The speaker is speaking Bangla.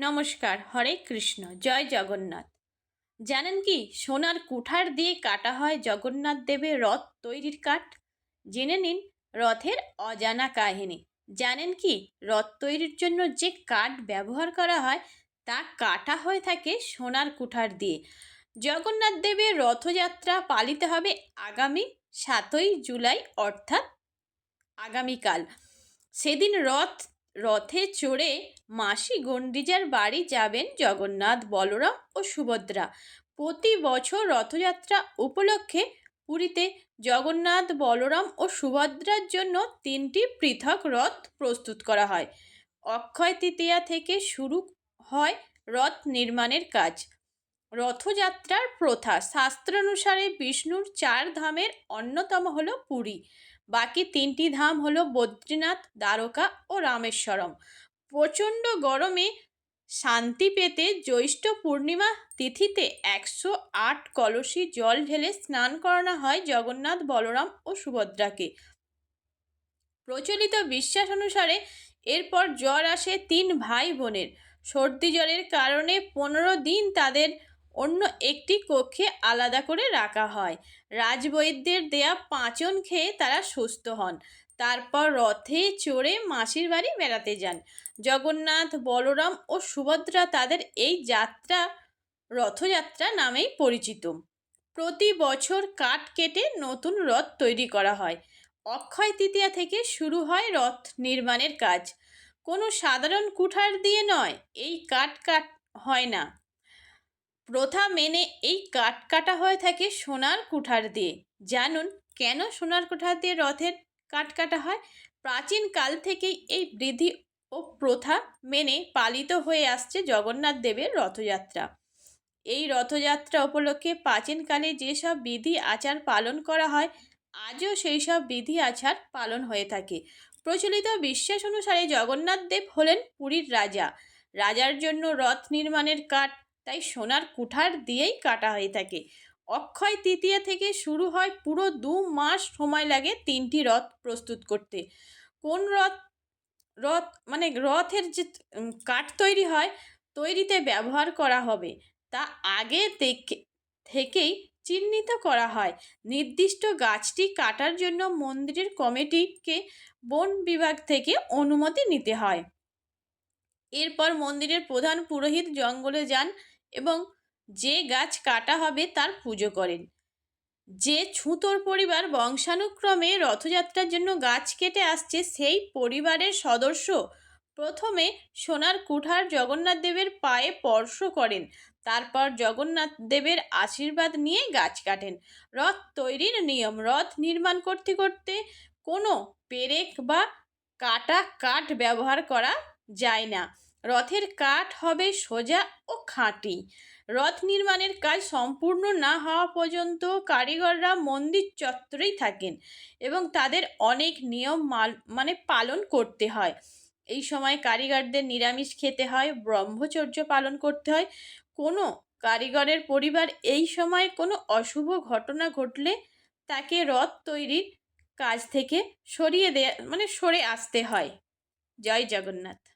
নমস্কার, হরে কৃষ্ণ, জয় জগন্নাথ। জানেন কি, সোনার কুঠার দিয়ে কাটা হয় জগন্নাথ দেবের রথ তৈরির কাঠ? জেনে নিন রথের অজানা কাহিনী। জানেন কি, রথ তৈরির জন্য যে কাঠ ব্যবহার করা হয়, তা কাটা হয়ে থাকে সোনার কুঠার দিয়ে। জগন্নাথ দেবের রথযাত্রা পালিত হবে আগামী সাতই জুলাই, অর্থাৎ আগামীকাল। সেদিন রথ রথে চড়ে মাসি গণ্ডিজার বাড়ি যাবেন জগন্নাথ, বলরাম ও সুভদ্রা। প্রতি বছর রথযাত্রা উপলক্ষে পুরীতে জগন্নাথ, বলরাম ও সুভদ্রার জন্য তিনটি পৃথক রথ প্রস্তুত করা হয়। অক্ষয় তৃতীয়া থেকে শুরু হয় রথ নির্মাণের কাজ। রথযাত্রার প্রথা শাস্ত্রানুসারে বিষ্ণুর চার ধামের অন্যতম হল পুরী। বাকি তিনটি ধাম হলো বদ্রীনাথ, দ্বারকা ও রামেশ্বরম। প্রচণ্ড গরমে শান্তি পেতে জ্যৈষ্ঠ পূর্ণিমা তিথিতে একশো আট কলসি জল ঢেলে স্নান করানো হয় জগন্নাথ, বলরাম ও সুভদ্রাকে। প্রচলিত বিশ্বাস অনুসারে এরপর জ্বর আসে তিন ভাই বোনের সর্দি জ্বরের কারণে পনেরো দিন তাদের অন্য একটি কক্ষে আলাদা করে রাখা হয়। রাজবৈদ্যের দেয়া পাঁচন খেয়ে তারা সুস্থ হন। তারপর রথে চড়ে মাসির বাড়ি বেড়াতে যান। জগন্নাথ, বলরাম ও সুভদ্রা তাদের এই যাত্রা, রথযাত্রা নামেই পরিচিত। প্রতি বছর কাঠ কেটে নতুন রথ তৈরি করা হয়। অক্ষয় তৃতীয়া থেকে শুরু হয় রথ নির্মাণের কাজ। কোনো সাধারণ কুঠার দিয়ে নয়, এই কাঠ কাট হয় না। প্রথা মেনে এই কাঠ কাটা হয়ে থাকে সোনার কুঠার দিয়ে। জানুন, কেন সোনার কুঠার দিয়ে রথের কাঠ কাটা হয়? প্রাচীন কাল থেকেই এই বিধি ও প্রথা মেনে পালিত হয়ে আসছে জগন্নাথ দেবের রথযাত্রা। এই রথযাত্রা উপলক্ষে প্রাচীনকালে যেসব বিধি আচার পালন করা হয়, আজও সেই সব বিধি আচার পালন হয়ে থাকে। প্রচলিত বিশ্বাস অনুসারে জগন্নাথ দেব হলেন পুরীর রাজা। রাজার জন্য রথ নির্মাণের কাঠ তাই সোনার কুঠার দিয়েই কাটা হয়ে থাকে। অক্ষয় তৃতীয়া থেকে শুরু হয় পুরো দু মাস সময় লাগে তিনটি রথ প্রস্তুত করতে। কোন রথ রথ মানে রথের যে কাঠ তৈরি হয়, তৈরিতে ব্যবহার করা হবে। তা আগে থেকে থেকেই চিহ্নিত করা হয়। নির্দিষ্ট গাছটি কাটার জন্য মন্দিরের কমিটিকে বন বিভাগ থেকে অনুমতি নিতে হয়। এরপর মন্দিরের প্রধান পুরোহিত জঙ্গলে যান। এবং যে গাছ কাটা হবে তার পুজো করেন। যে ছুতোর পরিবার বংশানুক্রমে রথযাত্রার জন্য গাছ কেটে আসছে, সেই পরিবারের সদস্য প্রথমে সোনার কুঠার জগন্নাথ দেবের পায়ে স্পর্শ করেন। তারপর জগন্নাথ দেবের আশীর্বাদ নিয়ে গাছ কাটেন। রথ তৈরির নিয়ম, রথ নির্মাণ করতে করতে কোনো পেরেক বা কাটা কাঠ ব্যবহার করা যায় না। রথের কাঠ হবে সোজা ও খাঁটি। রথ নির্মাণের কাজ সম্পূর্ণ না হওয়া পর্যন্ত কারিগররা মন্দির চত্বরেই থাকেন এবং তাদের অনেক নিয়ম মাল মানে পালন করতে হয়। এই সময় কারিগরদের নিরামিষ খেতে হয়, ব্রহ্মচর্য পালন করতে হয়। কোনো কারিগরের পরিবার এই সময় কোনো অশুভ ঘটনা ঘটলে তাকে রথ তৈরির কাজ থেকে সরিয়ে দেয়া মানে সরে আসতে হয়। জয় জগন্নাথ।